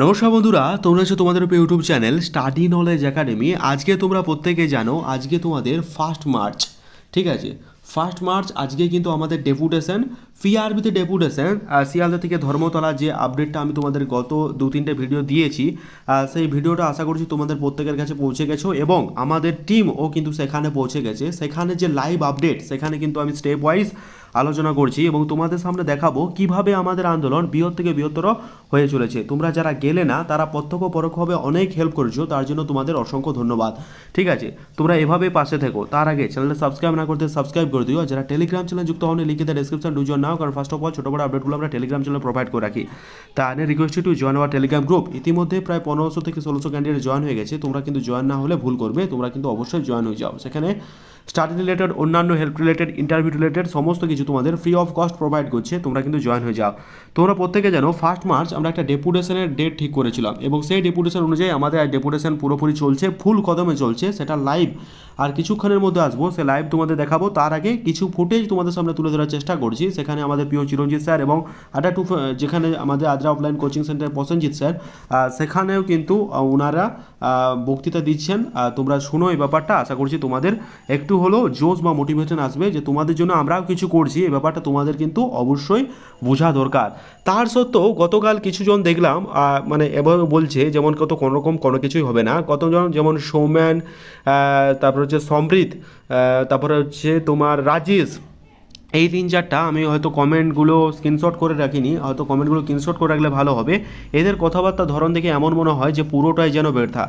নমস্কার বন্ধুরা, তোমরা হচ্ছে তোমাদের উপর YouTube channel study knowledge academy আজকে তোমরা প্রত্যেকে জানো, আজকে তোমাদের ফার্স্ট মার্চ ঠিক আছে? ফার্স্ট মার্চ আজকে কিন্তু আমাদের ডেপুটেশন পিআরবিতে ডেপুটেশন শিয়ালদা থেকে ধর্মতলা যে আপডেটটা আমি তোমাদের গত দু তিনটে ভিডিও দিয়েছি সেই ভিডিওটা আশা করছি তোমাদের প্রত্যেকের কাছে পৌঁছে গেছো এবং আমাদের টিমও কিন্তু সেখানে পৌঁছে গেছে। সেখানে যে লাইভ আপডেট সেখানে কিন্তু আমি স্টেপ ওয়াইজ আলোচনা করছি এবং তোমাদের সামনে দেখাবো কীভাবে আমাদের আন্দোলন বৃহৎ থেকে বৃহত্তর হয়ে চলেছে। তোমরা যারা গেলে না, তারা প্রত্যক্ষ পরোক্ষভাবে অনেক হেল্প করেছ, তার জন্য তোমাদের অসংখ্য ধন্যবাদ। ঠিক আছে? তোমরা এভাবে পাশে থেকো। তার আগে চ্যানেলটা সাবস্ক্রাইব না করতে সাবস্ক্রাইব করে দিও। যারা টেলিগ্রাম চ্যানেল যুক্ত হন লিখে দেয় ডিসক্রিপশন ডু জয়েন নাও কারণ ফার্স্ট অফ অল ছোটো বড় আপডেটগুলো আমরা টেলিগ্রাম চ্যানেলে প্রোভাইড করে রাখি। তা আনে request to join our Telegram group ইতিমধ্যে প্রায় পনেরোশো থেকে ষোলোশো ক্যান্ডিডেট জয়েন হয়ে গেছে। তোমরা কিন্তু জয়েন না হলে ভুল করবে। তোমরা কিন্তু অবশ্যই জয়েন হয়ে যাও। সেখানে স্টাডি রিলেটেড অন্যান্য হেল্প রিলেটেড ইন্টারভিউ রিলেটেড সমস্ত কিছু তোমাদের ফ্রি অফ কস্ট প্রোভাইড করছে। তোমরা কিন্তু জয়েন হয়ে যাও। তোমরা প্রত্যেকে জানো ফার্স্ট মার্চ আমরা একটা ডেপুটেশনের ডেট ঠিক করেছিলাম। এবং সেই ডেপুটেশন অনুযায়ী আমাদের ডেপুটেশন পুরোপুরি চলছে ফুল কদমে চলছে। সেটা লাইভ আর কিছুক্ষণের মধ্যে আসব, সে লাইভ তোমাদের দেখাবো। তার আগে কিছু ফুটেজ তোমাদের সামনে তুলে ধরার চেষ্টা করছি। সেখানে আমাদের প্রিয় চিরঞ্জিত স্যার এবং আডা টু যেখানে আমাদের Adra offline coaching centre Prosenjit sir সেখানেও কিন্তু ওনারা বক্তৃতা দিচ্ছেন। তোমরা শুনো এই ব্যাপারটা। আশা করছি তোমাদের একটু হলেও জোশ বা মোটিভেশন আসবে যে তোমাদের জন্য আমরাও কিছু করছি। এই ব্যাপারটা তোমাদের কিন্তু অবশ্যই বোঝা দরকার। তার সত্ত্বেও গতকাল কিছুজন দেখলাম মানে এভাবে বলছে যেমন কত কোনো রকম কোনো কিছুই হবে না। কতজন? যেমন সৌম্যান তারপর হচ্ছে আহ, তারপরে হচ্ছে তোমার রাজেশ এই তিন চারটা আমি হয়তো কমেন্টগুলো স্ক্রিনশট করে রাখিনি, হয়তো কমেন্টগুলো স্ক্রিনশট করে রাখলে ভালো হবে। এদের কথাবার্তা ধরন দেখে এমন মনে হয় যে পুরোটাই যেন ব্যর্থা।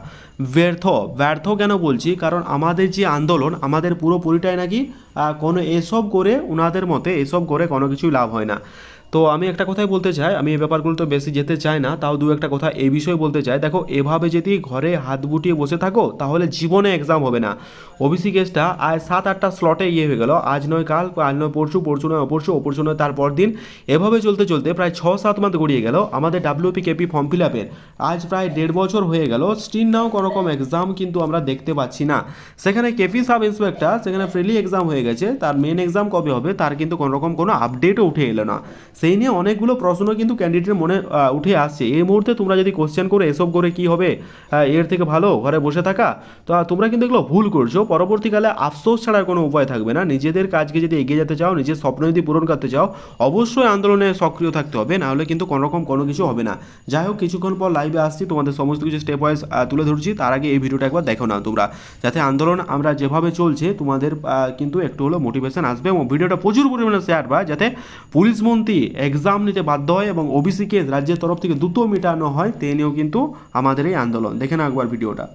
ব্যর্থ ব্যর্থ কেন বলছি? কারণ আমাদের যে আন্দোলন, আমাদের পুরোপুরিটাই নাকি কোনো এসব করে ওনাদের মতে এসব করে কোনো কিছুই লাভ হয় না। তো আমি একটা কথাই বলতে চাই, আমি এই ব্যাপারগুলো তো বেশি যেতে চাই না, তাও দু একটা কথা এই বিষয়ে বলতে চাই। দেখো, এভাবে যদি ঘরে হাত গুটিয়ে বসে থাকো, তাহলে জীবনে এক্সাম হবে না। ওবিসি কেসটা আজ সাত আটটা স্লটে ইয়ে হয়ে গেল। আজ নয় কাল আজ নয় পরশু পরশু নয় অপরশু অপরশু নয় তারপর দিন। এভাবে চলতে চলতে প্রায় ছ সাত মাস গড়িয়ে গেল আমাদের ডাব্লিউপি কেপি ফর্ম ফিল আপের আজ প্রায় দেড় বছর হয়ে গেল স্টিল নাও কোনো রকম এক্সাম কিন্তু আমরা দেখতে পাচ্ছি না। সেখানে কেপি সাব ইন্সপেক্টর সেখানে ফ্রিলি এক্সাম হয়ে গেছে, তার মেন এক্সাম কবে হবে, তার কিন্তু কোনো রকম কোনো আপডেটও উঠে এলো না। সেই নিয়ে অনেকগুলো প্রশ্ন কিন্তু ক্যান্ডিডেটের মনে উঠে আসছে। এই মুহূর্তে তোমরা যদি কোশ্চেন করে এসব করে কি হবে এর থেকে ভালো, ঘরে বসে থাকা, তো তোমরা কিন্তু এগুলো ভুল করছ। পরবর্তীকালে আফসোস ছাড়ার কোনো উপায় থাকবে না। নিজেদের কাজকে যদি এগিয়ে যেতে চাও, নিজের স্বপ্ন যদি পূরণ করতে চাও, অবশ্যই আন্দোলনে সক্রিয় থাকতে হবে। নাহলে কিন্তু কোনোরকম কোনো কিছু হবে না। যাই হোক, কিছুক্ষণ পর লাইভে আসছি। তোমাদের সমস্ত কিছু স্টেপ ওয়াইজ তুলে ধরছি। তার আগে এই ভিডিওটা একবার দেখো না তোমরা। যাতে আন্দোলন আমরা যেভাবে চলছে, তোমাদের কিন্তু একটু হলেও মোটিভেশন আসবে এবং ভিডিওটা প্রচুর পরিমাণে শেয়ার বা যাতে পুলিশ মন্ত্রী এক্সাম নিতে বাধ্য হয় এবং ওবিসিকে রাজ্যের তরফ থেকে দ্রুত মেটানো হয়, তে নিয়েও কিন্তু আমাদের এই আন্দোলন। দেখে না একবার ভিডিওটা।